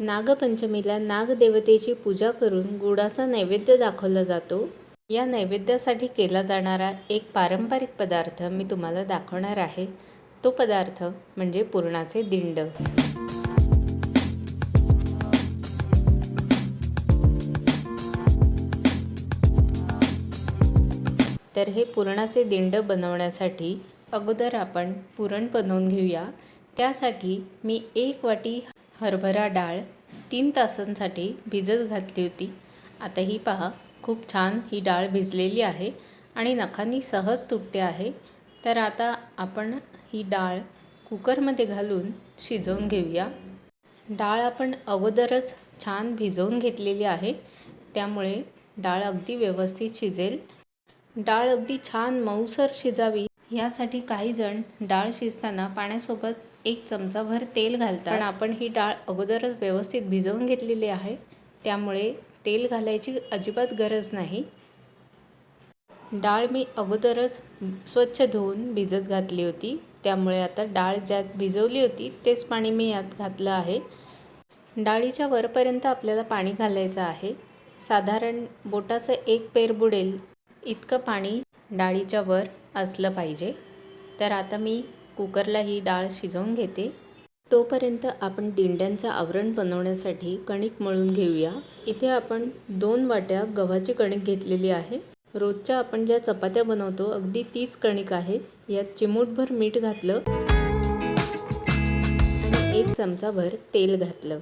नागपंचमीला नागदेवतेची पूजा करून गुळाचा नैवेद्य दाखवला जातो. या नैवेद्यासाठी केला जाणारा एक पारंपरिक पदार्थ मी तुम्हाला दाखवणार आहे. तो पदार्थ म्हणजे पुरणाचे दिंड. तर हे पुरणाचे दिंड बनवण्यासाठी अगोदर आपण पुरण बनवून घेऊया. त्यासाठी मी एक वाटी हरभरा डाळ तीन तासांसाठी भिजत घातली होती. आता ही पहा खूप छान ही डाळ भिजलेली आहे आणि नखांनी सहज तुटते आहे. तर आता आपण ही डाळ कुकरमध्ये घालून शिजवून घेऊया. डाळ आपण अगोदरच छान भिजवून घेतलेली आहे. त्यामुळे डाळ अगदी व्यवस्थित शिजेल. डाळ अगदी छान मऊसर शिजावी. यासाठी काही जण डाळ शिजताना पाण्यासोबत एक चमचाभर तेल घालतात. पण आपण ही डाळ अगोदरच व्यवस्थित भिजवून घेतलेली आहे. त्यामुळे तेल घालायची अजिबात गरज नाही. डाळ मी अगोदरच स्वच्छ धुवून भिजत घातली होती. त्यामुळे आता डाळ ज्यात भिजवली होती तेच पाणी मी यात घातलं आहे. डाळीच्या वरपर्यंत आपल्याला पाणी घालायचं आहे. साधारण बोटाचं एक पेर बुडेल इतकं पाणी डाळीच्या वर असलं पाहिजे. तर आता मी कुकरला ही डाळ शिजवून घेते. तोपर्यंत आपण दिंड्यांचं आवरण बनवण्यासाठी कणिक मळून घेऊया. इथे आपण दोन वाट्या गव्हाची कणिक घेतलेली आहे. रोजच्या आपण ज्या चपात्या बनवतो अगदी तीच कणिक आहे. यात चिमूटभर मीठ घातलं आणि एक चमचाभर तेल घातलं.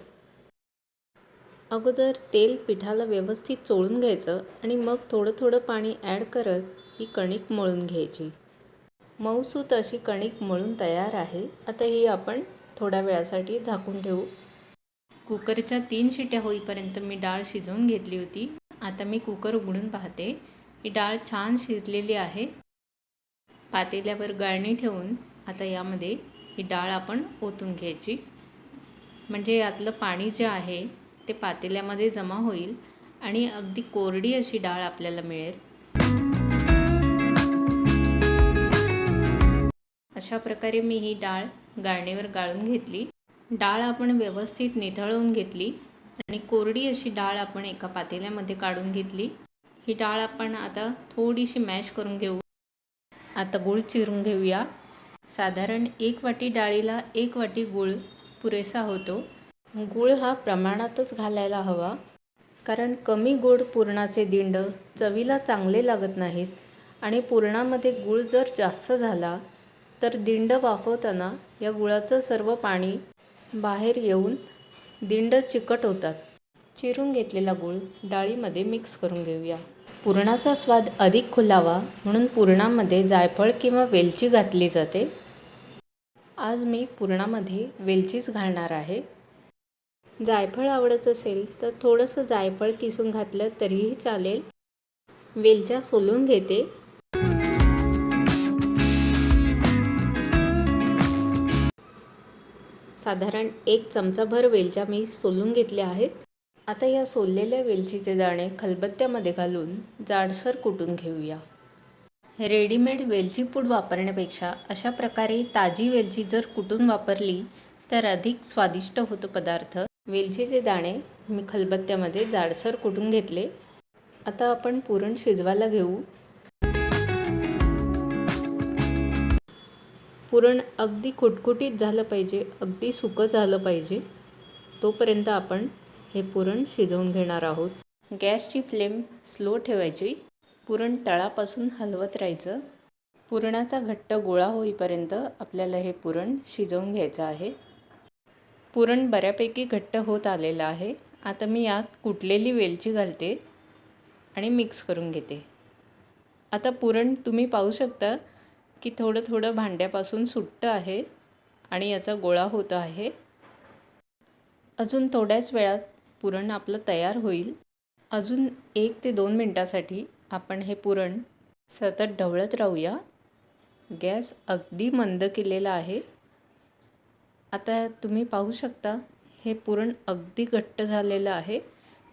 अगोदर तेल पिठाला व्यवस्थित चोळून घ्यायचं आणि मग थोडं थोडं पाणी ॲड करत ही कणिक मळून घ्यायची. मऊसूत अशी कणिक मळून तयार आहे. आता ही आपण थोड्या वेळासाठी झाकून ठेवू. कुकरच्या तीन शिट्या होईपर्यंत मी डाळ शिजवून घेतली होती. आता मी कुकर उघडून पाहते. ही डाळ छान शिजलेली आहे. पातेल्यावर गाळणी ठेवून आता यामध्ये ही डाळ आपण ओतून घ्यायची. म्हणजे यातलं पाणी जे आहे ते पातेल्यामध्ये जमा होईल आणि अगदी कोरडी अशी डाळ आपल्याला मिळेल. अशा प्रकारे मी ही डाळ गाळणीवर गाळून घेतली. डाळ आपण व्यवस्थित निथळवून घेतली आणि कोरडी अशी डाळ आपण एका पातेल्यामध्ये काढून घेतली. ही डाळ आपण आता थोडीशी मॅश करून घेऊ. आता गूळ चिरून घेऊया. साधारण एक वाटी डाळीला एक वाटी गूळ पुरेसा होतो. गूळ हा प्रमाणातच घालायला हवा. कारण कमी गोड पुरणाचे दिंड चवीला चांगले लागत नाहीत आणि पुरणामध्ये गूळ जर जास्त झाला तर दिंड वाफवताना या गुळाचं सर्व पाणी बाहेर येऊन दिंड चिकट होतात. चिरून घेतलेला गूळ डाळीमध्ये मिक्स करून घेऊया. पुरणाचा स्वाद अधिक खुलावा म्हणून पुरणामध्ये जायफळ किंवा वेलची घातली जाते. आज मी पुरणामध्ये वेलचीच घालणार आहे. जायफळ आवडत असेल तर थोडंसं जायफळ किसून घातलं तरीही चालेल. वेलच्या सोलून घेते. साधारण एक चमचाभर वेलच्या मी सोलून घेतल्या आहेत. आता या सोललेल्या वेलचीचे दाणे खलबत्त्यामध्ये घालून जाडसर कुटून घेऊया. रेडीमेड वेलची पूड वापरण्यापेक्षा अशा प्रकारे ताजी वेलची जर कुटून वापरली तर अधिक स्वादिष्ट होतो पदार्थ. वेलचीचे दाणे मी खलबत्त्यामध्ये जाडसर कुटून घेतले. आता आपण पुरण शिजवायला घेऊ. पुरण अगदी कुटकुटीत झालं पाहिजे अगदी सुकं झालं पाहिजे तोपर्यंत आपण हे पुरण शिजवून घेणार आहोत. गॅसची फ्लेम स्लो ठेवायची पुरण तळापासून हलवत राहायचं. पुरणाचा घट्ट गोळा होईपर्यंत आपल्याला हे पुरण शिजवून घ्यायचं आहे. पुरण बऱ्यापैकी घट्ट होत आलेलं आहे. आता मी यात कुटलेली वेलची घालते आणि मिक्स करून घेते. आता पुरण तुम्ही पाहू शकता की थोडं थोडं भांड्यापासून सुट्टं आहे आणि याचा गोळा होत आहे. अजून थोड्याच वेळात पुरण आपलं तयार होईल. अजून एक ते दोन मिनटासाठी आपण हे पुरण सतत ढवळत राहूया. गॅस अगदी मंद केलेला आहे. आता तुम्ही पाहू शकता हे पुरण अगदी घट्ट झालेलं आहे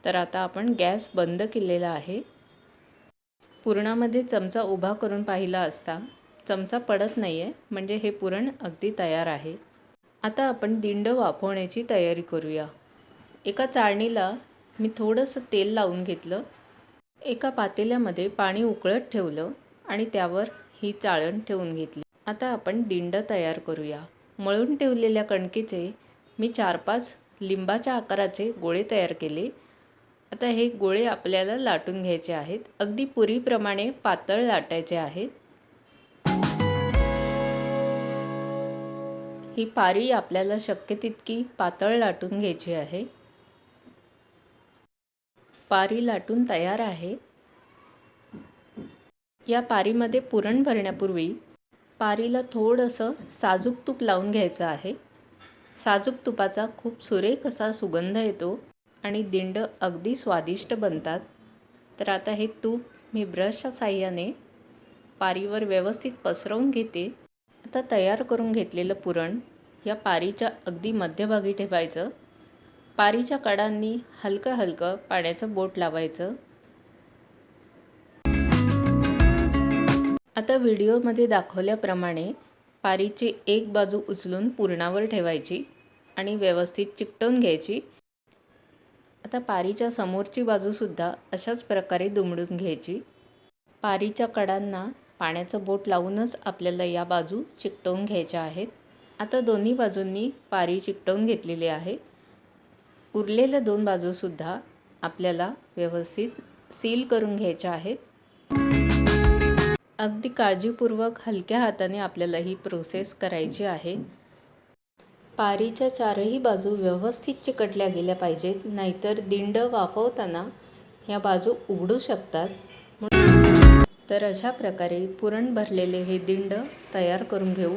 तर आता आपण गॅस बंद केलेला आहे. पुरणामध्ये चमचा उभा करून पाहिला असता चमचा पडत नाही आहे म्हणजे हे पुरण अगदी तयार आहे. आता आपण दिंड वाफवण्याची तयारी करूया. एका चाळणीला मी थोडंसं तेल लावून घेतलं. एका पातेल्यामध्ये पाणी उकळत ठेवलं आणि त्यावर ही चाळण ठेवून घेतली. आता आपण दिंड तयार करूया. मळून ठेवलेल्या कणकेचे मी चार पाच लिंबाच्या आकाराचे गोळे तयार केले. आता हे गोळे आपल्याला लाटून घ्यायचे आहेत. अगदी पुरीप्रमाणे पातळ लाटायचे आहेत. ही पारी आपल्याला शक्य तितकी पातळ लाटून घ्यायची आहे. पारी लाटून तयार आहे. या पारीमध्ये पुरण भरण्यापूर्वी पारीला थोडंसं साजूक तूप लावून घ्यायचं आहे. साजूक तुपाचा खूप सुरेख असा सुगंध येतो आणि दिंड अगदी स्वादिष्ट बनतात. तर आता हे तूप मी ब्रशच्या साह्याने पारीवर व्यवस्थित पसरवून घेते. आता तयार करून घेतलेलं पुरण या पारीच्या अगदी मध्यभागी ठेवायचं. पारीच्या कडांनी हलकं हलकं पाण्याचं बोट लावायचं. आता व्हिडिओमध्ये दाखवल्याप्रमाणे पारीची एक बाजू उचलून पुरणावर ठेवायची आणि व्यवस्थित चिकटवून घ्यायची. आता पारीच्या समोरची बाजूसुद्धा अशाच प्रकारे दुमडून घ्यायची. पारीच्या कडांना पाण्याचं बोट लावूनच आपल्याला या बाजू चिकटवून घ्यायच्या आहेत. आता दोन्ही बाजूंनी पारी चिकटवून घेतलेली आहे. उरलेल्या दोन बाजूसुद्धा आपल्याला व्यवस्थित सील करून घ्यायच्या आहेत. अगदी काळजीपूर्वक हलक्या हाताने आपल्याला ही प्रोसेस करायची आहे. पारीच्या चारही बाजू व्यवस्थित चिकटल्या गेल्या पाहिजेत नाहीतर दिंड वाफवताना ह्या बाजू उघडू शकतात. तर अशा प्रकारे पुरण भरलेले हे दिंड तयार करून घेऊ.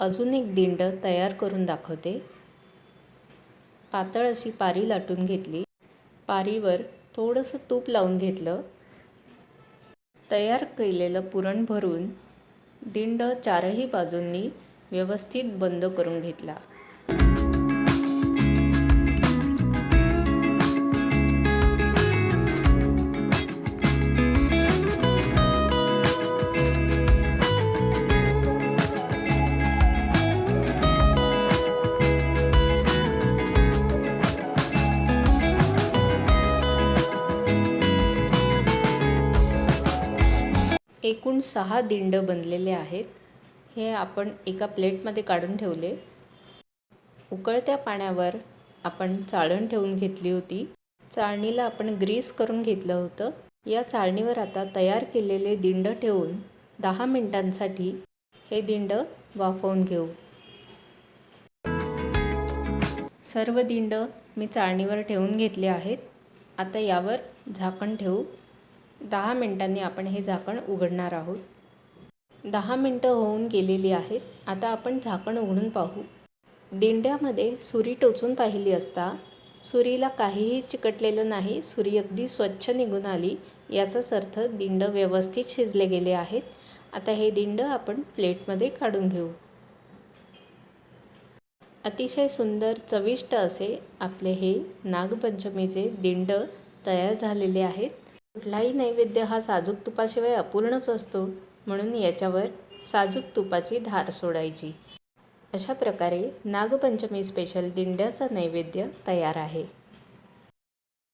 अजून एक दिंड तयार करून दाखवते. पातळ अशी पारी लाटून घेतली. पारीवर थोडंसं तूप लावून घेतलं. तयार केलेलं पुरण भरून दिंड चारही बाजूंनी व्यवस्थित बंद करून घेतला. एकूण सहा दिंड बनलेले आहेत. हे आपण एका प्लेटमध्ये काढून ठेवले. उकळत्या पाण्यावर आपण चाळण ठेवून घेतली होती. चाळणीला आपण ग्रीस करून घेतलं होतं. या चाळणीवर आता तयार केलेले दिंड ठेवून दहा मिनिटांसाठी हे दिंड वाफवून घेऊ. सर्व दिंड मी चाळणीवर ठेवून घेतले आहेत. आता यावर झाकण ठेवू. दहा मिनटांनी आपण हे झाकण उघडणार आहोत. दहा मिनटं होऊन गेलेली आहेत. आता आपण झाकण उघडून पाहू. दिंड्यामध्ये सुरी टोचून पाहिली असता सुरीला काहीही चिकटलेलं नाही सुरी अगदी स्वच्छ निघून आली. याचाच अर्थ दिंड व्यवस्थित शिजले गेले आहेत. आता हे दिंड आपण प्लेटमध्ये काढून घेऊ. अतिशय सुंदर चविष्ट असे आपले हे नागपंचमीचे दिंड तयार झालेले आहेत. कुठलाही नैवेद्य हा साजूक तुपाशिवाय अपूर्णच असतो म्हणून याच्यावर साजूक तुपाची धार सोडायची. अशा प्रकारे नागपंचमी स्पेशल दिंड्याचा नैवेद्य तयार आहे.